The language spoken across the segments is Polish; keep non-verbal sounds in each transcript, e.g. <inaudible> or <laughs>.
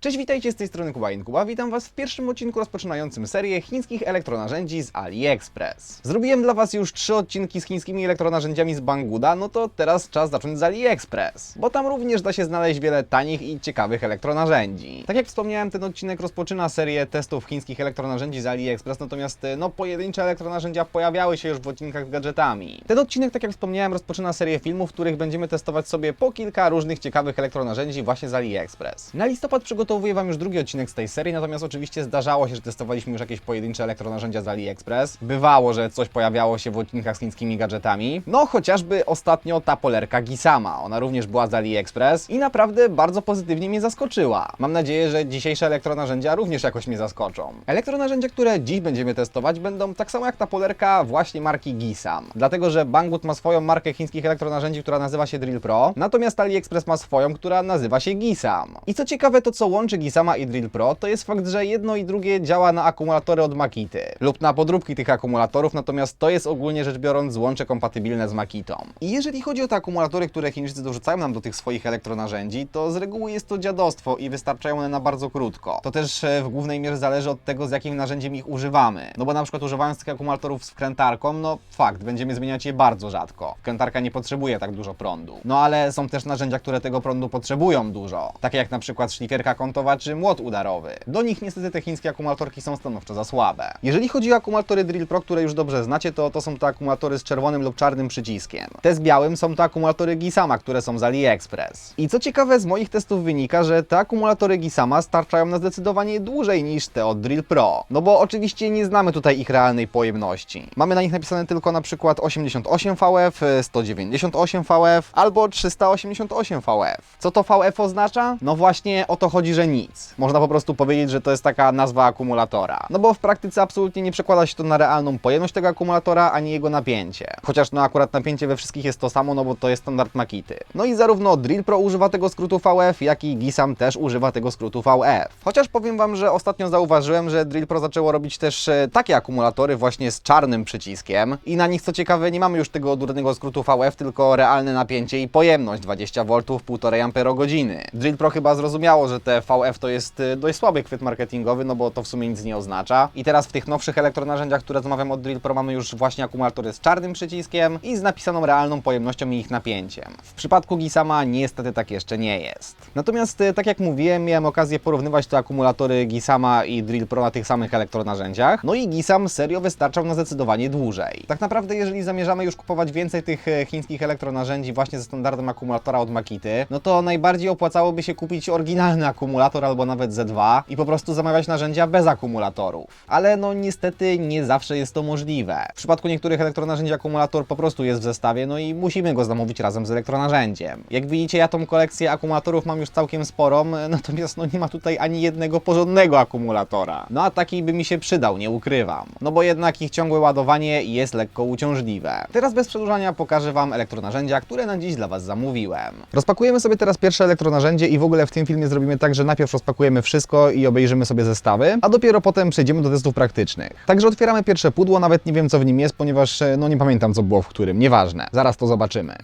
Cześć, witajcie z tej strony Kuba Inkuba. Witam Was w pierwszym odcinku rozpoczynającym serię chińskich elektronarzędzi z AliExpress. Zrobiłem dla Was już trzy odcinki z chińskimi elektronarzędziami z Banggoda, no to teraz czas zacząć z AliExpress, bo tam również da się znaleźć wiele tanich i ciekawych elektronarzędzi. Tak jak wspomniałem, ten odcinek rozpoczyna serię testów chińskich elektronarzędzi z AliExpress, natomiast no pojedyncze elektronarzędzia pojawiały się już w odcinkach z gadżetami. Ten odcinek, tak jak wspomniałem, rozpoczyna serię filmów, w których będziemy testować sobie po kilka różnych ciekawych elektronarzędzi właśnie z AliExpress. Na listopad przygotowuję Wam już drugi odcinek z tej serii, natomiast oczywiście zdarzało się, że testowaliśmy już jakieś pojedyncze elektronarzędzia z AliExpress. Bywało, że coś pojawiało się w odcinkach z chińskimi gadżetami. No chociażby ostatnio ta polerka Gisama. Ona również była z AliExpress i naprawdę bardzo pozytywnie mnie zaskoczyła. Mam nadzieję, że dzisiejsze elektronarzędzia również jakoś mnie zaskoczą. Elektronarzędzia, które dziś będziemy testować, będą tak samo jak ta polerka właśnie marki Gisam. Dlatego, że Banggood ma swoją markę chińskich elektronarzędzi, która nazywa się Drill Pro, natomiast AliExpress ma swoją, która nazywa się Gisam. I co ciekawe, to co łączy Gisama i Drill Pro, to jest fakt, że jedno i drugie działa na akumulatory od Makity lub na podróbki tych akumulatorów, natomiast to jest ogólnie rzecz biorąc złącze kompatybilne z Makitą. I jeżeli chodzi o te akumulatory, które Chińczycy dorzucają nam do tych swoich elektronarzędzi, to z reguły jest to dziadostwo i wystarczają one na bardzo krótko. To też e, w głównej mierze zależy od tego, z jakim narzędziem ich używamy. No bo na przykład używając tych akumulatorów z wkrętarką, no fakt, będziemy zmieniać je bardzo rzadko. Wkrętarka nie potrzebuje tak dużo prądu. No ale są też narzędzia, które tego prądu potrzebują dużo. Takie jak na przykład szlifierka czy młot udarowy. Do nich niestety te chińskie akumulatorki są stanowczo za słabe. Jeżeli chodzi o akumulatory Drill Pro, które już dobrze znacie, to to są to akumulatory z czerwonym lub czarnym przyciskiem. Te z białym są to akumulatory Gisama, które są z AliExpress. I co ciekawe, z moich testów wynika, że te akumulatory Gisama starczają na zdecydowanie dłużej niż te od Drill Pro. No bo oczywiście nie znamy tutaj ich realnej pojemności. Mamy na nich napisane tylko na przykład 88 VF, 198 VF albo 388 VF. Co to VF oznacza? No właśnie o to chodzi, że nic. Można po prostu powiedzieć, że to jest taka nazwa akumulatora. No bo w praktyce absolutnie nie przekłada się to na realną pojemność tego akumulatora, ani jego napięcie. Chociaż no akurat napięcie we wszystkich jest to samo, no bo to jest standard Makity. No i zarówno Drill Pro używa tego skrótu VF, jak i Gisam też używa tego skrótu VF. Chociaż powiem Wam, że ostatnio zauważyłem, że Drill Pro zaczęło robić też e, takie akumulatory właśnie z czarnym przyciskiem i na nich co ciekawe nie mamy już tego durnego skrótu VF, tylko realne napięcie i pojemność 20 V 1,5 Ah. Drill Pro chyba zrozumiało, że te VF to jest e, dość słaby chwyt marketingowy, no bo to w sumie nic nie oznacza. I teraz w tych nowszych elektronarzędziach, które zamawiam od Drill Pro mamy już właśnie akumulatory z czarnym przyciskiem i z napisaną realną pojemnością i ich napięciem. W przypadku Gisama niestety tak jeszcze nie jest. Natomiast e, tak jak mówiłem, miałem okazję porównywać te akumulatory Gisama i Drill Pro na tych samych elektronarzędziach. No i Gisam serio wystarczał na zdecydowanie dłużej. Tak naprawdę, jeżeli zamierzamy już kupować więcej tych e, chińskich elektronarzędzi właśnie ze standardem akumulatora od Makity, no to najbardziej opłacałoby się kupić oryginalny akumulator albo nawet Z2 i po prostu zamawiać narzędzia bez akumulatorów. Ale no niestety nie zawsze jest to możliwe. W przypadku niektórych elektronarzędzi akumulator po prostu jest w zestawie, no i musimy go zamówić razem z elektronarzędziem. Jak widzicie, ja tą kolekcję akumulatorów mam już całkiem sporą, <laughs> natomiast no nie ma tutaj ani jednego porządnego akumulatora. No a taki by mi się przydał, nie ukrywam. No bo jednak ich ciągłe ładowanie jest lekko uciążliwe. Teraz bez przedłużania pokażę Wam elektronarzędzia, które na dziś dla Was zamówiłem. Rozpakujemy sobie teraz pierwsze elektronarzędzie i w ogóle w tym filmie zrobimy tak, że najpierw rozpakujemy wszystko i obejrzymy sobie zestawy, a dopiero potem przejdziemy do testów praktycznych. Także otwieramy pierwsze pudło, nawet nie wiem co w nim jest, ponieważ e, no nie pamiętam co było w którym, nieważne. Zaraz to zobaczymy.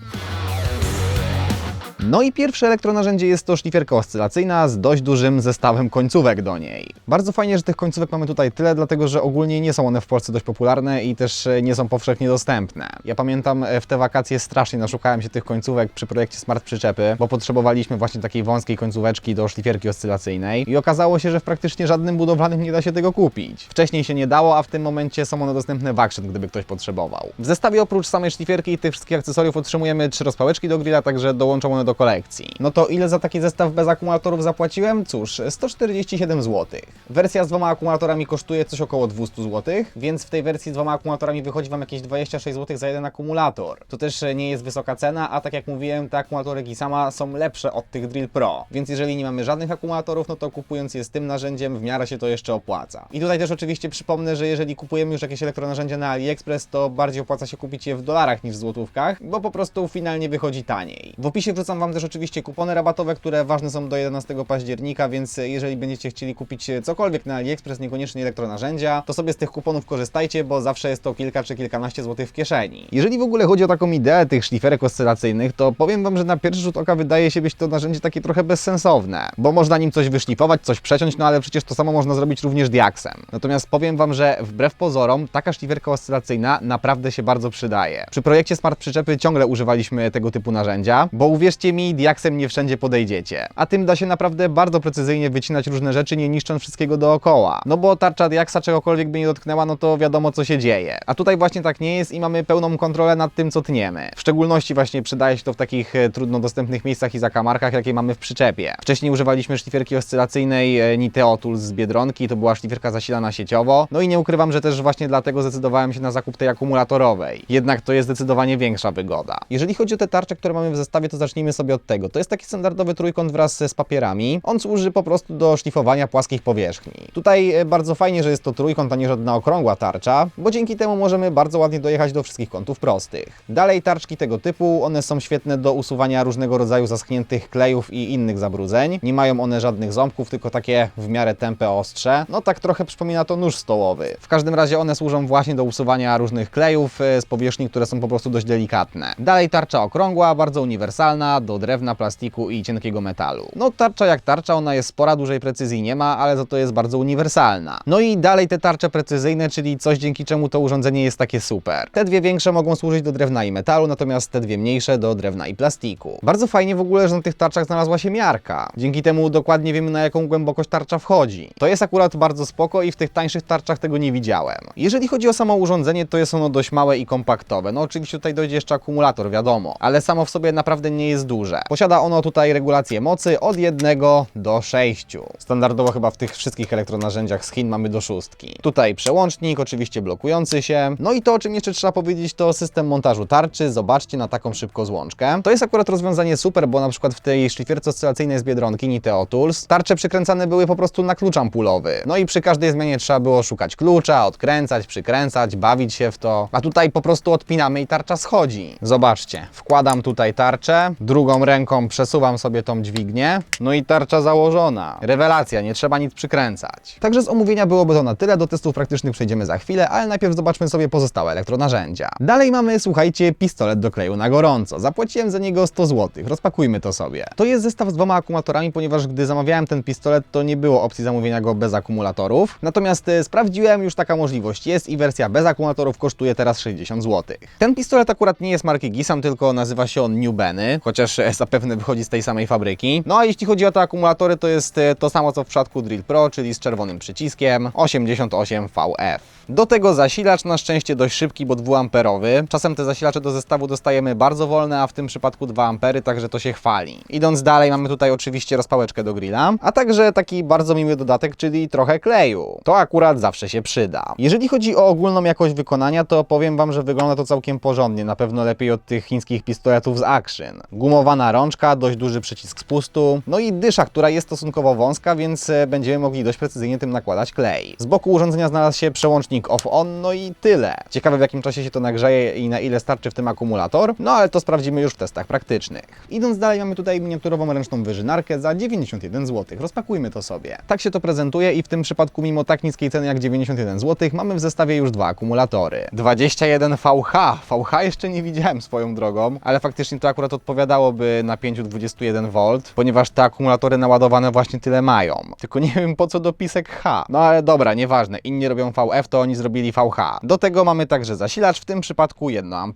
No i pierwsze elektronarzędzie jest to szlifierka oscylacyjna z dość dużym zestawem końcówek do niej. Bardzo fajnie, że tych końcówek mamy tutaj tyle, dlatego że ogólnie nie są one w Polsce dość popularne i też e, nie są powszechnie dostępne. Ja pamiętam e, w te wakacje strasznie naszukałem się tych końcówek przy projekcie Smart Przyczepy, bo potrzebowaliśmy właśnie takiej wąskiej końcóweczki do szlifierki oscylacyjnej i okazało się, że w praktycznie żadnym budowlanym nie da się tego kupić. Wcześniej się nie dało, a w tym momencie są one dostępne w Action, gdyby ktoś potrzebował. W zestawie oprócz samej szlifierki i tych wszystkich akcesoriów otrzymujemy trzy rozpałeczki do grilla, także dołączą one do kolekcji. No to ile za taki zestaw bez akumulatorów zapłaciłem? Cóż, 147 zł. Wersja z dwoma akumulatorami kosztuje coś około 200 zł, więc w tej wersji z dwoma akumulatorami wychodzi Wam jakieś 26 zł za jeden akumulator. To też e, nie jest wysoka cena, a tak jak mówiłem, te akumulatory Gisama są lepsze od tych Drill Pro, więc jeżeli nie mamy żadnych akumulatorów, no to kupując je z tym narzędziem w miarę się to jeszcze opłaca. I tutaj też oczywiście przypomnę, że jeżeli kupujemy już jakieś elektronarzędzia na AliExpress, to bardziej opłaca się kupić je w dolarach niż w złotówkach, bo po prostu finalnie wychodzi taniej. W opisie wrzucam Wam też oczywiście kupony rabatowe, które ważne są do 11 października, więc jeżeli będziecie chcieli kupić cokolwiek na AliExpress, niekoniecznie elektronarzędzia, to sobie z tych kuponów korzystajcie, bo zawsze jest to kilka czy kilkanaście złotych w kieszeni. Jeżeli w ogóle chodzi o taką ideę tych szliferek oscylacyjnych, to powiem Wam, że na pierwszy rzut oka wydaje się być to narzędzie takie trochę bezsensowne, bo można nim coś wyszlifować, coś przeciąć, no ale przecież to samo można zrobić również diaksem. Natomiast powiem Wam, że wbrew pozorom taka szliferka oscylacyjna naprawdę się bardzo przydaje. Przy projekcie Smart Przyczepy ciągle używaliśmy tego typu narzędzia, bo uwierzcie mi, diaksem nie wszędzie podejdziecie. A tym da się naprawdę bardzo precyzyjnie wycinać różne rzeczy, nie niszcząc wszystkiego dookoła. No bo tarcza diaksa czegokolwiek by nie dotknęła, no to wiadomo co się dzieje. A tutaj właśnie tak nie jest i mamy pełną kontrolę nad tym, co tniemy. W szczególności właśnie przydaje się to w takich e, trudno dostępnych miejscach i zakamarkach, jakie mamy w przyczepie. Wcześniej używaliśmy szlifierki oscylacyjnej e, Niteo Tools z Biedronki, to była szlifierka zasilana sieciowo. No i nie ukrywam, że też właśnie dlatego zdecydowałem się na zakup tej akumulatorowej. Jednak to jest zdecydowanie większa wygoda. Jeżeli chodzi o te tarcze, które mamy w zestawie, to zacznijmy sobie od tego. To jest taki standardowy trójkąt wraz z papierami. On służy po prostu do szlifowania płaskich powierzchni. Tutaj e, bardzo fajnie, że jest to trójkąt, a nie żadna okrągła tarcza, bo dzięki temu możemy bardzo ładnie dojechać do wszystkich kątów prostych. Dalej tarczki tego typu, one są świetne do usuwania różnego rodzaju zaschniętych klejów i innych zabrudzeń. Nie mają one żadnych ząbków, tylko takie w miarę tępe ostrze. No tak trochę przypomina to nóż stołowy. W każdym razie one służą właśnie do usuwania różnych klejów e, z powierzchni, które są po prostu dość delikatne. Dalej tarcza okrągła, bardzo uniwersalna, do drewna, plastiku i cienkiego metalu. No tarcza jak tarcza, ona jest spora, dużej precyzji nie ma, ale za to jest bardzo uniwersalna. No i dalej te tarcze precyzyjne, czyli coś dzięki czemu to urządzenie jest takie super. Te dwie większe mogą służyć do drewna i metalu, natomiast te dwie mniejsze do drewna i plastiku. Bardzo fajnie w ogóle, że na tych tarczach znalazła się miarka. Dzięki temu dokładnie wiemy na jaką głębokość tarcza wchodzi. To jest akurat bardzo spoko i w tych tańszych tarczach tego nie widziałem. Jeżeli chodzi o samo urządzenie, to jest ono dość małe i kompaktowe. No oczywiście tutaj dojdzie jeszcze akumulator, wiadomo, ale samo w sobie naprawdę nie jest duże. Posiada ono tutaj regulację mocy od 1 do 6. Standardowo chyba w tych wszystkich elektronarzędziach z Chin mamy do szóstki. Tutaj przełącznik, oczywiście blokujący się. No i to, o czym jeszcze trzeba powiedzieć, to system montażu tarczy. Zobaczcie na taką szybko złączkę. To jest akurat rozwiązanie super, bo na przykład w tej szlifierce oscylacyjnej z Biedronki Niteo Tools tarcze przykręcane były po prostu na klucz ampulowy. No i przy każdej zmianie trzeba było szukać klucza, odkręcać, przykręcać, bawić się w to. A tutaj po prostu odpinamy i tarcza schodzi. Zobaczcie, wkładam tutaj tarczę, drugą ręką przesuwam sobie tą dźwignię, no i tarcza założona. Rewelacja, nie trzeba nic przykręcać. Także z omówienia byłoby to na tyle, do testów praktycznych przejdziemy za chwilę, ale najpierw zobaczmy sobie pozostałe elektronarzędzia. Dalej mamy, słuchajcie, pistolet do kleju na gorąco. Zapłaciłem za niego 100 zł. Rozpakujmy to sobie. To jest zestaw z dwoma akumulatorami, ponieważ gdy zamawiałem ten pistolet, to nie było opcji zamówienia go bez akumulatorów. Natomiast e, sprawdziłem, już taka możliwość jest i wersja bez akumulatorów kosztuje teraz 60 zł. Ten pistolet akurat nie jest marki Gisam, tylko nazywa się on New Benny, chociaż e, <laughs> zapewne wychodzi z tej samej fabryki. No a jeśli chodzi o te akumulatory, to jest e, to samo co w przypadku Drill Pro, czyli z czerwonym przyciskiem 88VF. Do tego zasilacz na szczęście dość szybki, bo 2A. Czasem te zasilacze do zestawu dostajemy bardzo wolne, a w tym przypadku 2 A, także to się chwali. Idąc dalej, mamy tutaj oczywiście rozpałeczkę do grilla, a także taki bardzo miły dodatek, czyli trochę kleju. To akurat zawsze się przyda. Jeżeli chodzi o ogólną jakość wykonania, to powiem Wam, że wygląda to całkiem porządnie, na pewno lepiej od tych chińskich pistoletów z Action. Gumowana rączka, dość duży przycisk spustu, no i dysza, która jest stosunkowo wąska, więc e, będziemy mogli dość precyzyjnie tym nakładać klej. Z boku urządzenia znalazł się przełącznik off-on, no i tyle. Ciekawe w jakim czasie się to nagrzeje i na ile starczy w tym akumulator, no ale to sprawdzimy już w testach praktycznych. Idąc dalej, mamy tutaj miniaturową ręczną wyżynarkę za 91 zł. Rozpakujmy to sobie. Tak się to prezentuje i w tym przypadku mimo tak niskiej ceny jak 91 zł, mamy w zestawie już dwa akumulatory. 21 VH. VH jeszcze nie widziałem swoją drogą, ale faktycznie to akurat odpowiadałoby napięciu 21 V, ponieważ te akumulatory naładowane właśnie tyle mają. Tylko nie wiem po co dopisek H. No ale dobra, nieważne. Inni robią VF, to oni zrobili VH. Do tego mamy także zasilacz, w tym przypadku 1A.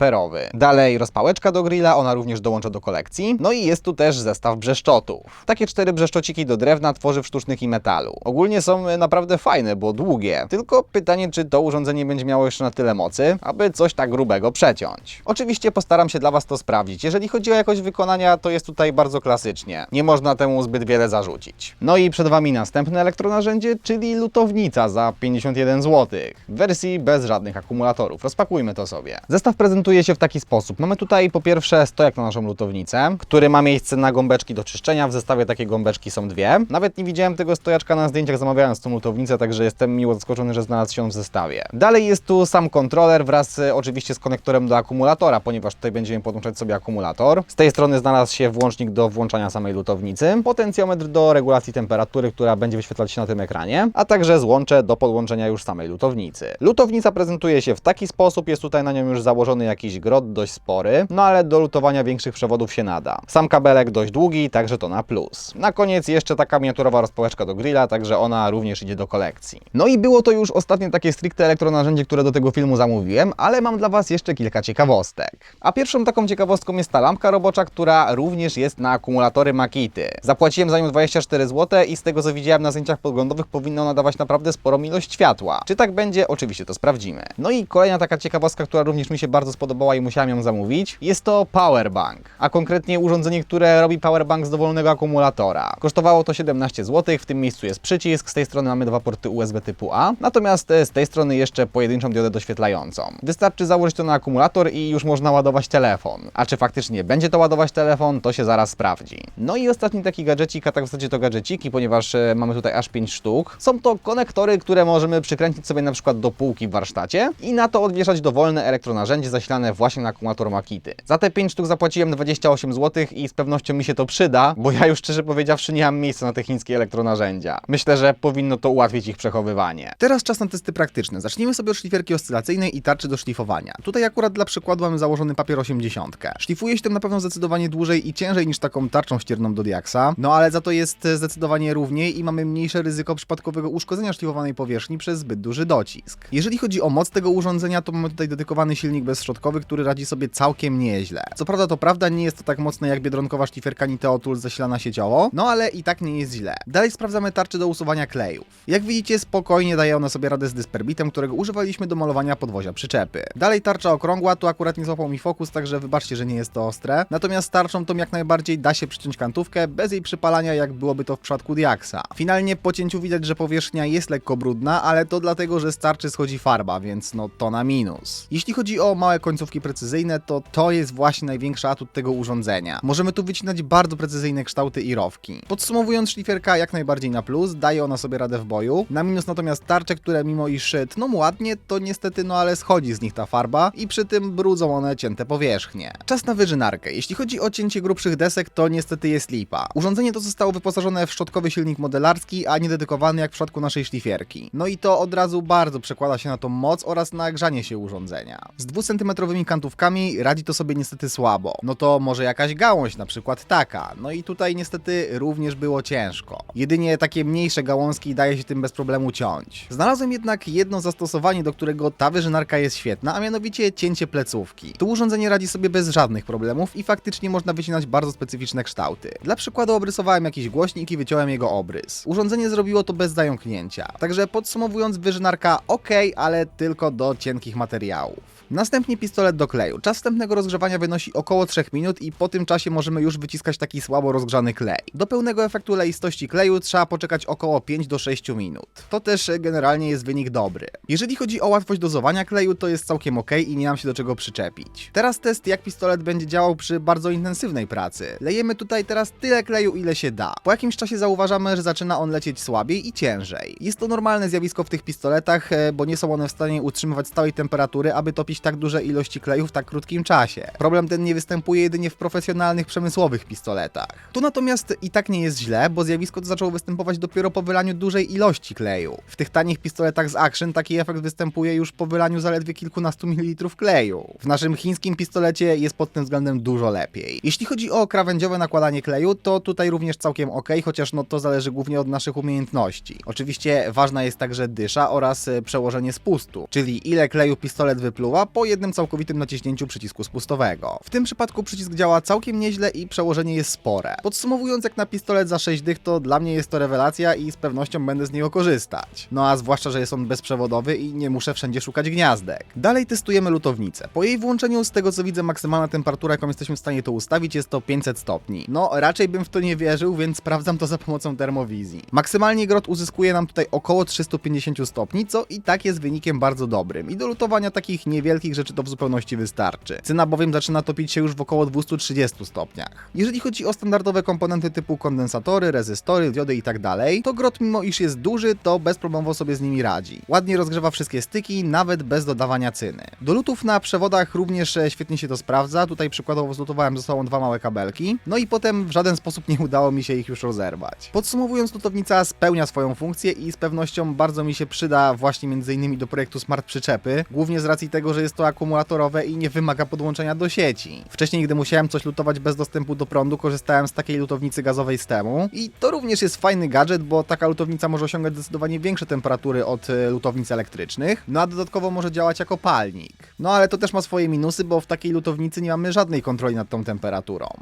Dalej rozpałeczka do grilla, ona również dołącza do kolekcji. No i jest tu też zestaw brzeszczotów. Takie cztery brzeszczociki do drewna, tworzyw sztucznych i metalu. Ogólnie są e, naprawdę fajne, bo długie. Tylko pytanie, czy to urządzenie będzie miało jeszcze na tyle mocy, aby coś tak grubego przeciąć. Oczywiście postaram się dla Was to sprawdzić. Jeżeli chodzi o jakość wykonania, to jest tutaj bardzo klasycznie. Nie można temu zbyt wiele zarzucić. No i przed Wami następne elektronarzędzie, czyli lutownica za 51 zł. W wersji bez żadnych akumulatorów. Rozpakujmy to sobie. Zestaw prezentuje się w taki sposób. Mamy tutaj po pierwsze stojak na naszą lutownicę, który ma miejsce na gąbeczki do czyszczenia. W zestawie takie gąbeczki są dwie. Nawet nie widziałem tego stojaczka na zdjęciach zamawiając tą lutownicę, także jestem miło zaskoczony, że znalazł się w zestawie. Dalej jest tu sam kontroler wraz oczywiście z konektorem do akumulatora, ponieważ tutaj będziemy podłączać sobie akumulator. Z tej strony strony znalazł się włącznik do włączania samej lutownicy, potencjometr do regulacji temperatury, która będzie wyświetlać się na tym ekranie, a także złącze do podłączenia już samej lutownicy. Lutownica prezentuje się w taki sposób, jest tutaj na nią już założony jakiś grot dość spory, no ale do lutowania większych przewodów się nada. Sam kabelek dość długi, także to na plus. Na koniec jeszcze taka miniaturowa rozpałeczka do grilla, także ona również idzie do kolekcji. No i było to już ostatnie takie stricte elektronarzędzie, które do tego filmu zamówiłem, ale mam dla Was jeszcze kilka ciekawostek. A pierwszą taką ciekawostką jest ta lampka robocza, która również jest na akumulatory Makity. Zapłaciłem za nią 24 zł i z tego co widziałem na zdjęciach podglądowych powinno nadawać naprawdę sporą ilość światła. Czy tak będzie? Oczywiście to sprawdzimy. No i kolejna taka ciekawostka, która również mi się bardzo spodobała i musiałem ją zamówić, jest to powerbank, a konkretnie urządzenie, które robi powerbank z dowolnego akumulatora. Kosztowało to 17 zł, w tym miejscu jest przycisk, z tej strony mamy dwa porty USB typu A, natomiast e, z tej strony jeszcze pojedynczą diodę doświetlającą. Wystarczy założyć to na akumulator i już można ładować telefon. A czy faktycznie będzie to ładować telefon, to się zaraz sprawdzi. No i ostatni taki gadżecik, a tak w zasadzie to gadżeciki, ponieważ e, mamy tutaj aż 5 sztuk. Są to konektory, które możemy przykręcić sobie na przykład do półki w warsztacie i na to odwieszać dowolne elektronarzędzie zasilane właśnie na akumulator Makity. Za te 5 sztuk zapłaciłem 28 zł i z pewnością mi się to przyda, bo ja już szczerze powiedziawszy nie mam miejsca na te chińskie elektronarzędzia. Myślę, że powinno to ułatwić ich przechowywanie. Teraz czas na testy praktyczne. Zacznijmy sobie od szlifierki oscylacyjnej i tarczy do szlifowania. Tutaj akurat dla przykładu mamy założony papier 80. Szlifuje się tym na pewno zdecydowanie dłużej i ciężej niż taką tarczą ścierną do diaksa, no ale za to jest zdecydowanie równiej i mamy mniejsze ryzyko przypadkowego uszkodzenia szlifowanej powierzchni przez zbyt duży docisk. Jeżeli chodzi o moc tego urządzenia, to mamy tutaj dedykowany silnik bezszczotkowy, który radzi sobie całkiem nieźle. Co prawda to prawda, nie jest to tak mocne jak biedronkowa szlifierka Niteo Tools zasilana sieciowo, no ale i tak nie jest źle. Dalej sprawdzamy tarczy do usuwania klejów. Jak widzicie, spokojnie daje ona sobie radę z dysperbitem, którego używaliśmy do malowania podwozia przyczepy. Dalej tarcza okrągła, tu akurat nie złapał mi fokus, także wybaczcie, że nie jest to ostre. Natomiast tarczą tą jak najbardziej da się przyciąć kantówkę bez jej przypalania, jak byłoby to w przypadku Diaxa. Finalnie po cięciu widać, że powierzchnia jest lekko brudna, ale to dlatego, że z tarczy schodzi farba, więc no to na minus. Jeśli chodzi o małe końcówki precyzyjne, to to jest właśnie największy atut tego urządzenia. Możemy tu wycinać bardzo precyzyjne kształty i rowki. Podsumowując, szlifierka jak najbardziej na plus, daje ona sobie radę w boju. Na minus natomiast tarcze, które mimo iż tną ładnie, to niestety no ale schodzi z nich ta farba i przy tym brudzą one cięte powierzchnie. Czas na wyżynarkę. Jeśli chodzi o cięcie grubszych desek, to niestety jest lipa. Urządzenie to zostało wyposażone w szczotkowy silnik modelarski, a nie dedykowany jak w przypadku naszej szlifierki. No i to od razu bardzo przekłada się na tą moc oraz na grzanie się urządzenia. Z 2 cm kantówkami radzi to sobie niestety słabo. No to może jakaś gałąź, na przykład taka. No i tutaj niestety również było ciężko. Jedynie takie mniejsze gałązki daje się tym bez problemu ciąć. Znalazłem jednak jedno zastosowanie, do którego ta wyżynarka jest świetna, a mianowicie cięcie plecówki. Tu urządzenie radzi sobie bez żadnych problemów i faktycznie można wycinać bardzo specyficzne kształty. Dla przykładu obrysowałem jakiś głośnik i wyciąłem jego obrys. Urządzenie zrobiło to bez zająknięcia. Także podsumowując, wyżynarka ok, ale tylko do cienkich materiałów. Następnie pistolet do kleju. Czas wstępnego rozgrzewania wynosi około 3 minut i po tym czasie możemy już wyciskać taki słabo rozgrzany klej. Do pełnego efektu leistości kleju trzeba poczekać około 5 do 6 minut. To też generalnie jest wynik dobry. Jeżeli chodzi o łatwość dozowania kleju, to jest całkiem ok i nie mam się do czego przyczepić. Teraz test jak pistolet będzie działał przy bardzo intensywnej pracy. Lejemy tutaj teraz tyle kleju ile się da. Po jakimś czasie zauważamy, że zaczyna on lecieć słabiej i ciężej. Jest to normalne zjawisko w tych pistoletach, e, bo nie są one w stanie utrzymywać stałej temperatury, aby topić tak duże ilości kleju w tak krótkim czasie. Problem ten nie występuje jedynie w profesjonalnych, przemysłowych pistoletach. Tu natomiast i tak nie jest źle, bo zjawisko to zaczęło występować dopiero po wylaniu dużej ilości kleju. W tych tanich pistoletach z Action taki efekt występuje już po wylaniu zaledwie kilkunastu mililitrów kleju. W naszym chińskim pistolecie jest pod tym względem dużo lepiej. Jeśli chodzi o krawędziowe nakładanie kleju, to tutaj również całkiem ok, chociaż no to zależy głównie od naszych umiejętności. Oczywiście ważna jest także dysza oraz e, przełożenie spustu, czyli ile kleju pistolet wypluwa po jednym całkowitym naciśnięciu przycisku spustowego. W tym przypadku przycisk działa całkiem nieźle i przełożenie jest spore. Podsumowując, jak na pistolet za 6 dych, to dla mnie jest to rewelacja i z pewnością będę z niego korzystać. No a zwłaszcza, że jest on bezprzewodowy i nie muszę wszędzie szukać gniazdek. Dalej testujemy lutownicę. Po jej włączeniu, z tego co widzę, maksymalna temperatura, jaką jesteśmy w stanie to ustawić, jest to 500 stopni. No, raczej bym w to nie wierzył, więc sprawdzam to za pomocą termowizji. Maksymalnie grot uzyskuje nam tutaj około 350 stopni, co i tak jest wynikiem bardzo dobrym. I do lutowania takich niewielkich rzeczy to w zupełności wystarczy. Cyna bowiem zaczyna topić się już w około 230 stopniach. Jeżeli chodzi o standardowe komponenty typu kondensatory, rezystory, diody i tak to grot mimo iż jest duży, to bezproblemowo sobie z nimi radzi. Ładnie rozgrzewa wszystkie styki, nawet bez dodawania cyny. Do lutów na przewodach również e, świetnie się to sprawdza. Tutaj przykładowo zlutowałem ze sobą dwa małe kabelki, no i potem w żaden sposób nie udało mi się ich już rozerwać. Podsumowując, lutownica spełnia swoją funkcję i z pewnością bardzo mi się przyda właśnie m.in. do projektu Smart Przyczepy, głównie z racji tego, że jest to akumulatorowe i nie wymaga podłączenia do sieci. Wcześniej, gdy musiałem coś lutować bez dostępu do prądu, korzystałem z takiej lutownicy gazowej z temu i to również jest fajny gadżet, bo taka lutownica może osiągać zdecydowanie większe temperatury od e, lutownic elektrycznych, no a dodatkowo może działać jako palnik. No ale to też ma swoje minusy, bo w takiej lutownicy nie mamy żadnej kontroli nad tą temperaturą.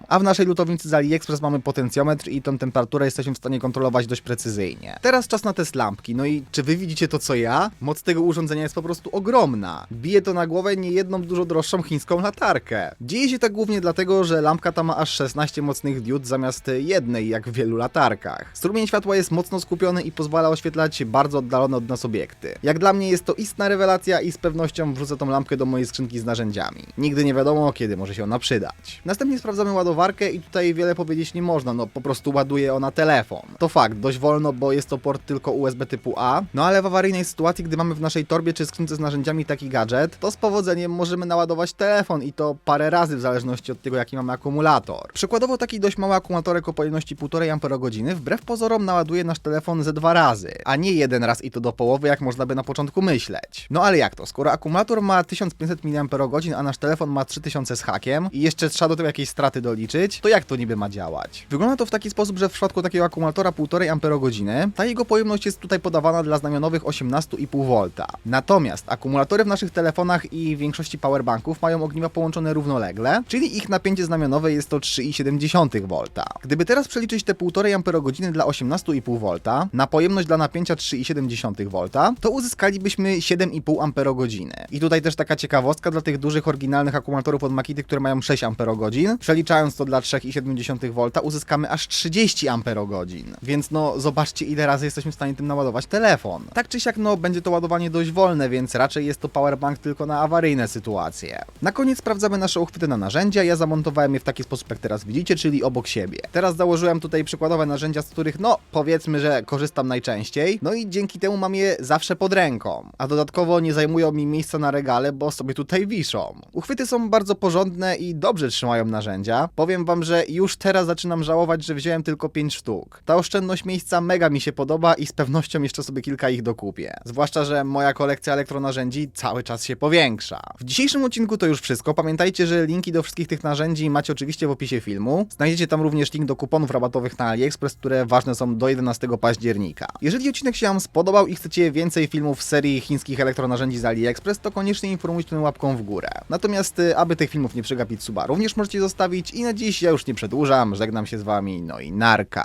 A w naszej lutownicy z AliExpress mamy potencjometr i tą temperaturę jesteśmy w stanie kontrolować dość precyzyjnie. Teraz czas na test lampki. No i czy wy widzicie to co ja? Moc tego urządzenia jest po prostu ogromna. Bije to na głowę niejedną dużo droższą chińską latarkę. Dzieje się tak głównie dlatego, że lampka ta ma aż 16 mocnych diod zamiast jednej, jak w wielu latarkach. Strumień światła jest mocno skupiony i pozwala oświetlać bardzo oddalone od nas obiekty. Jak dla mnie jest to istna rewelacja i z pewnością wrzucę tą lampkę do mojej skrzynki z narzędziami. Nigdy nie wiadomo, kiedy może się ona przydać. Następnie sprawdzamy ładowarkę i tutaj wiele powiedzieć nie można, no po prostu ładuje ona telefon. To fakt, dość wolno, bo jest to port tylko USB typu A, no ale w awaryjnej sytuacji, gdy mamy w naszej torbie czy skrzynce z narzędziami taki gadżet, to z powodzeniem możemy naładować telefon i to parę razy w zależności od tego, jaki mamy akumulator. Przykładowo taki dość mały akumulatorek o pojemności 1,5 Ah wbrew pozorom naładuje nasz telefon ze dwa razy, a nie jeden raz i to do połowy, jak można by na początku myśleć. No ale jak to? Skoro akumulator ma 1500 mAh, a nasz telefon ma 3000 z hakiem i jeszcze trzeba do tego jakieś straty doliczyć, to jak to niby ma działać? Wygląda to w taki sposób, że w przypadku takiego akumulatora 1,5 Ah ta jego pojemność jest tutaj podawana dla znamionowych 18,5 V. Natomiast akumulatory w naszych telefonach i większości powerbanków mają ogniwa połączone równolegle, czyli ich napięcie znamionowe jest to 3,7 V. Gdyby teraz przeliczyć te 1,5 Ah dla 18,5 V na pojemność dla napięcia 3,7 V, to uzyskalibyśmy 7,5 Ah. I tutaj też taka ciekawostka dla tych dużych oryginalnych akumulatorów od Makity, które mają 6 Ah, przeliczając to dla 3,7 V uzyskamy aż 30 Ah. Więc no zobaczcie ile razy jesteśmy w stanie tym naładować telefon. Tak czy siak no będzie to ładowanie dość wolne, więc raczej jest to powerbank tylko na awaryjne sytuacje. Na koniec sprawdzamy nasze uchwyty na narzędzia. Ja zamontowałem je w taki sposób jak teraz widzicie, czyli obok siebie. Teraz założyłem tutaj przykładowe narzędzia, z których no powiedzmy, że korzystam najczęściej. No i dzięki temu mam je zawsze pod ręką. A dodatkowo nie zajmują mi miejsca na regale, bo sobie tutaj wiszą. Uchwyty są bardzo porządne i dobrze trzymają narzędzia. Powiem wam, że już teraz zaczynam żałować, że wziąłem tylko 5 sztuk. Ta oszczędność miejsca mega mi się podoba i z pewnością jeszcze sobie kilka ich dokupię. Zwłaszcza, że moja kolekcja elektronarzędzi cały czas się powiększa. W dzisiejszym odcinku to już wszystko. Pamiętajcie, że linki do wszystkich tych narzędzi macie oczywiście w opisie filmu. Znajdziecie tam również link do kuponów rabatowych na AliExpress, które ważne są do 11 października. Jeżeli odcinek się Wam spodobał i chcecie więcej filmów z serii chińskich elektronarzędzi z AliExpress, to koniecznie informujcie mnie łapką w górę. Natomiast, y, aby tych filmów nie przegapić suba, również możecie zostawić. I na dziś ja już nie przedłużam, żegnam się z Wami, no i narka.